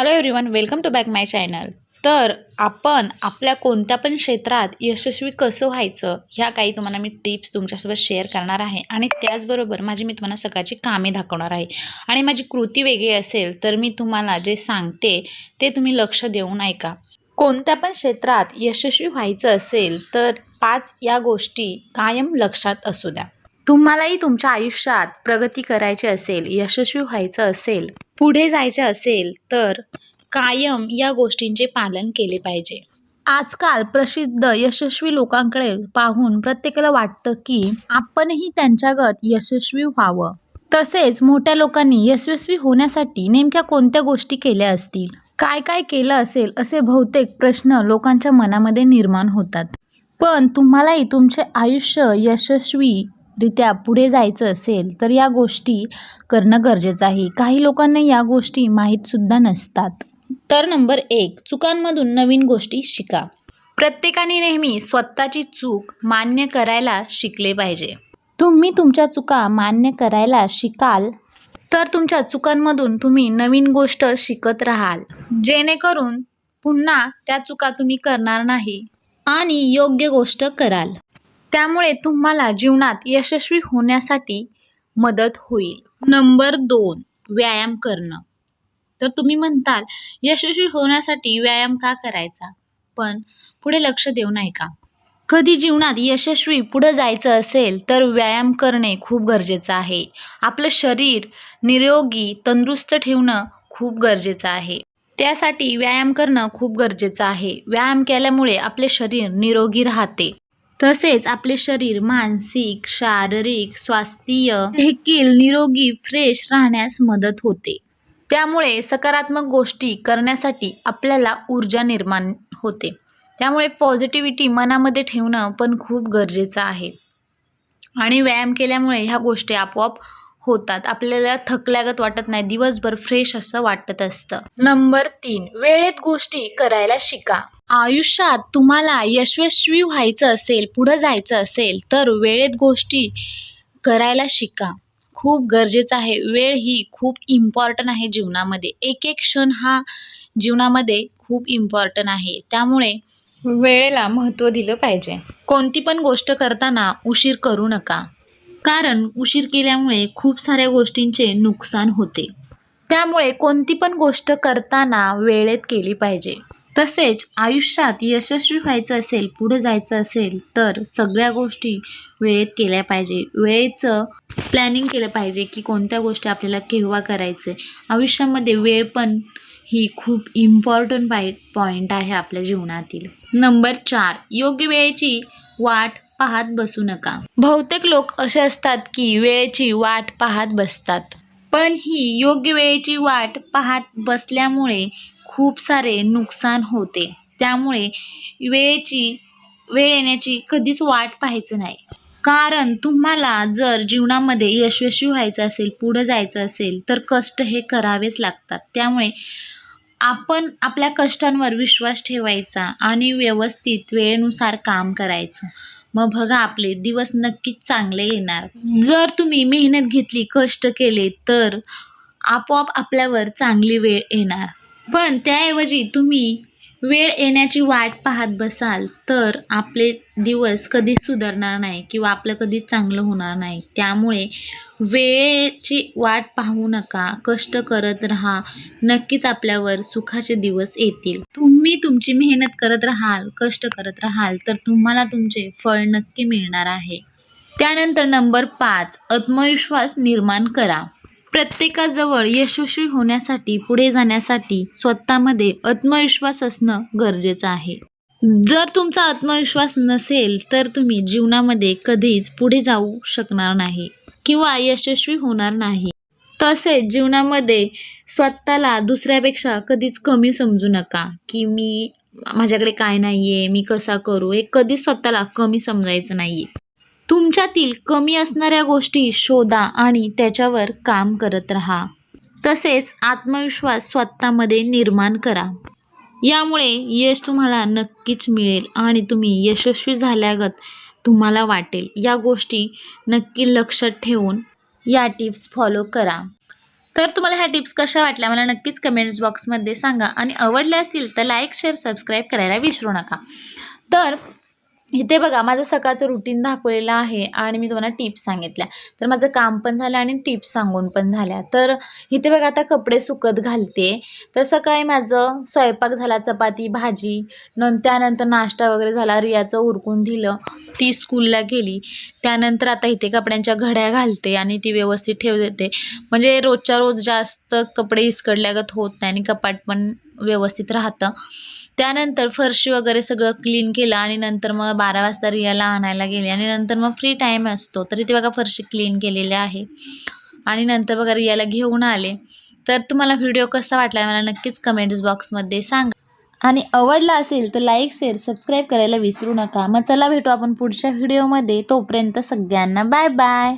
Hello everyone welcome to back my channel तर आपण आपल्या कोणत्या पण क्षेत्रात यशस्वी कसं व्हायचं ह्या काही तुम्हाला मी टिप्स तुमच्यासोबत शेअर करणार आहे. आणि त्याचबरोबर माझी मी तुम्हाला सकाळची कामे दाखवणार आहे. आणि माझी कृती वेगळी असेल तर मी तुम्हाला जे सांगते ते तुम्ही लक्ष देऊन ऐका. कोणत्या पण क्षेत्रात यशस्वी व्हायचं असेल तर पाच या गोष्टी कायम लक्षात असू द्या. तुम्हालाही तुमच्या आयुष्यात प्रगती करायची असेल यशस्वी व्हायचं असेल पुढे जायचे असेल तर कायम या गोष्टींचे पालन केले पाहिजे. आजकाल प्रसिद्ध यशस्वी लोकांकडे पाहून प्रत्येकाला वाटतं की आपणही त्यांच्यागत यशस्वी व्हावं. तसेच मोठ्या लोकांनी यशस्वी होण्यासाठी नेमक्या कोणत्या गोष्टी केल्या असतील? काय काय केलं असेल असे बहुतेक प्रश्न लोकांच्या मनामध्ये निर्माण होतात. पण तुम्हालाही तुमचे आयुष्य यशस्वी रित्या पुढे जायचं असेल तर या गोष्टी करणं गरजेचं आहे. काही लोकांना या गोष्टी माहीतसुद्धा नसतात. तर नंबर एक चुकांमधून नवीन गोष्टी शिका. प्रत्येकाने नेहमी स्वतःची चूक मान्य करायला शिकले पाहिजे. तुम्ही तुमच्या चुका मान्य करायला शिकाल तर तुमच्या चुकांमधून तुम्ही नवीन गोष्ट शिकत राहाल. जेणेकरून पुन्हा त्या चुका तुम्ही करणार नाही आणि योग्य गोष्ट कराल. त्यामुळे तुम्हाला जीवनात यशस्वी होण्यासाठी मदत होईल. नंबर दोन व्यायाम करणं. तर तुम्ही म्हणताल यशस्वी होण्यासाठी व्यायाम का करायचा? पण पुढे लक्ष देऊ नाही का? कधी जीवनात यशस्वी पुढं जायचं असेल तर व्यायाम करणे खूप गरजेचं आहे. आपलं शरीर निरोगी तंदुरुस्त ठेवणं खूप गरजेचं आहे. त्यासाठी व्यायाम करणं खूप गरजेचं आहे. व्यायाम केल्यामुळे आपले शरीर निरोगी राहते. तसेच आपले शरीर मानसिक शारीरिक स्वास्थ्य देखील निरोगी फ्रेश राहण्यास मदत होते. त्यामुळे सकारात्मक गोष्टी करण्यासाठी आपल्याला ऊर्जा निर्माण होते. त्यामुळे पॉझिटिव्हिटी मनामध्ये ठेवणं पण खूप गरजेचं आहे. आणि व्यायाम केल्यामुळे ह्या गोष्टी आपोआप होतात. आपल्याला थकल्यागत वाटत नाही. दिवसभर फ्रेश असं वाटत असतं. नंबर तीन वेळेत गोष्टी करायला शिका. आयुष्यात तुम्हाला यशस्वी व्हायचं असेल पुढं जायचं असेल तर वेळेत गोष्टी करायला शिका. खूप गरजेचं आहे. वेळ ही खूप इम्पॉर्टंट आहे जीवनामध्ये. एक एक क्षण हा जीवनामध्ये खूप इम्पॉर्टंट आहे. त्यामुळे वेळेला महत्त्व दिलं पाहिजे. कोणती पण गोष्ट करताना उशीर करू नका. कारण उशीर केल्यामुळे खूप साऱ्या गोष्टींचे नुकसान होते. त्यामुळे कोणती पण गोष्ट करताना वेळेत केली पाहिजे. तसेच आयुष्यात यशस्वी व्हायचं असेल पुढे जायचं असेल तर सगळ्या गोष्टी वेळेत केल्या पाहिजे. वेळेचं प्लॅनिंग केलं पाहिजे की कोणत्या गोष्टी आपल्याला केव्हा करायचे. आयुष्यामध्ये वेळ पण ही खूप इम्पॉर्टंट पाय पॉईंट आहे आपल्या जीवनातील. नंबर चार योग्य वेळेची वाट पाहत बसू नका. बहुतेक लोक असे असतात की वेळेची वाट पाहत बसतात. पण ही योग्य वेळेची वाट पाहत बसल्यामुळे खूप सारे नुकसान होते. त्यामुळे वेळेची वेळ येण्याची कधीच वाट पाहायचं नाही. कारण तुम्हाला जर जीवनामध्ये यशस्वी व्हायचं असेल पुढं जायचं असेल तर कष्ट हे करावेच लागतात. त्यामुळे आपण आपल्या कष्टांवर विश्वास ठेवायचा आणि व्यवस्थित वेळेनुसार काम करायचं. मग बघा आपले दिवस नक्कीच चांगले येणार. जर तुम्ही मेहनत घेतली कष्ट केले तर आपोआप आपल्यावर चांगली वेळ येणार. पण त्याऐवजी तुम्ही वेळ येण्याची वाट पाहत बसाल तर आपले दिवस कधीच सुधारणार नाही किंवा आपलं कधीच चांगलं होणार नाही. त्यामुळे वेळेची वाट पाहू नका कष्ट करत राहा. नक्कीच आपल्यावर सुखाचे दिवस येतील. तुम्ही तुमची मेहनत करत राहाल कष्ट करत राहाल तर तुम्हाला तुमचे फळ नक्की मिळणार आहे. त्यानंतर नंबर पाच आत्मविश्वास निर्माण करा. प्रत्येकाजवळ यशस्वी होण्यासाठी पुढे जाण्यासाठी स्वतःमध्ये आत्मविश्वास असणं गरजेचं आहे. जर तुमचा आत्मविश्वास नसेल तर तुम्ही जीवनामध्ये कधीच पुढे जाऊ शकणार नाही किंवा यशस्वी होणार नाही. तसेच जीवनामध्ये स्वतःला दुसऱ्यापेक्षा कधीच कमी समजू नका की मी माझ्याकडे काय नाही आहे मी कसा करू? हे कधीच स्वतःला कमी समजायचं नाही तुमच्यातील कमी असणाऱ्या गोष्टी शोधा आणि त्याच्यावर काम करत राहा. तसेच आत्मविश्वास स्वतःमध्ये निर्माण करा. यामुळे यश तुम्हाला नक्कीच मिळेल आणि तुम्ही यशस्वी झाल्यागत तुम्हाला वाटेल. या गोष्टी नक्की लक्षात ठेवून या टिप्स फॉलो करा. तर तुम्हाला ह्या टिप्स कशा वाटल्या मला नक्कीच कमेंट्स बॉक्समध्ये सांगा आणि आवडल्या असतील तर लाईक शेअर सबस्क्राईब करायला विसरू नका. तर इथे बघा माझं सकाळचं रुटीन दाखवलेलं आहे आणि मी तुम्हाला टिप्स सांगितल्या. तर माझं काम पण झालं आणि टिप्स सांगून पण झाल्या. तर इथे बघा आता कपडे सुकत घालते. तर सकाळी माझं स्वयंपाक झाला चपाती भाजी नं त्यानंतर नाश्ता वगैरे झाला रियाचं उरकून दिलं. ती स्कूलला गेली. त्यानंतर आता इथे कपड्यांच्या घड्या घालते आणि ती व्यवस्थित ठेव देते म्हणजे रोजच्या रोज जास्त कपडे इसकडल्यागत होत नाही आणि कपाट पण व्यवस्थित राहतं. त्यानंतर फरशी वगैरे सगळं क्लीन केलं आणि नंतर मग बारा वाजता रियाला आणायला गेले आणि नंतर मग फ्री टाईम असतो. तरी ते बघा फरशी क्लीन केलेली आहे. आणि नंतर बघा रियाला घेऊन आले. तर तुम्हाला व्हिडिओ कसा वाटला मला नक्कीच कमेंट्स बॉक्समध्ये सांगा. आणि आवडला असेल तर लाईक शेअर सबस्क्राईब करायला विसरू नका. मग चला भेटू आपण पुढच्या व्हिडिओमध्ये तोपर्यंत सगळ्यांना बाय बाय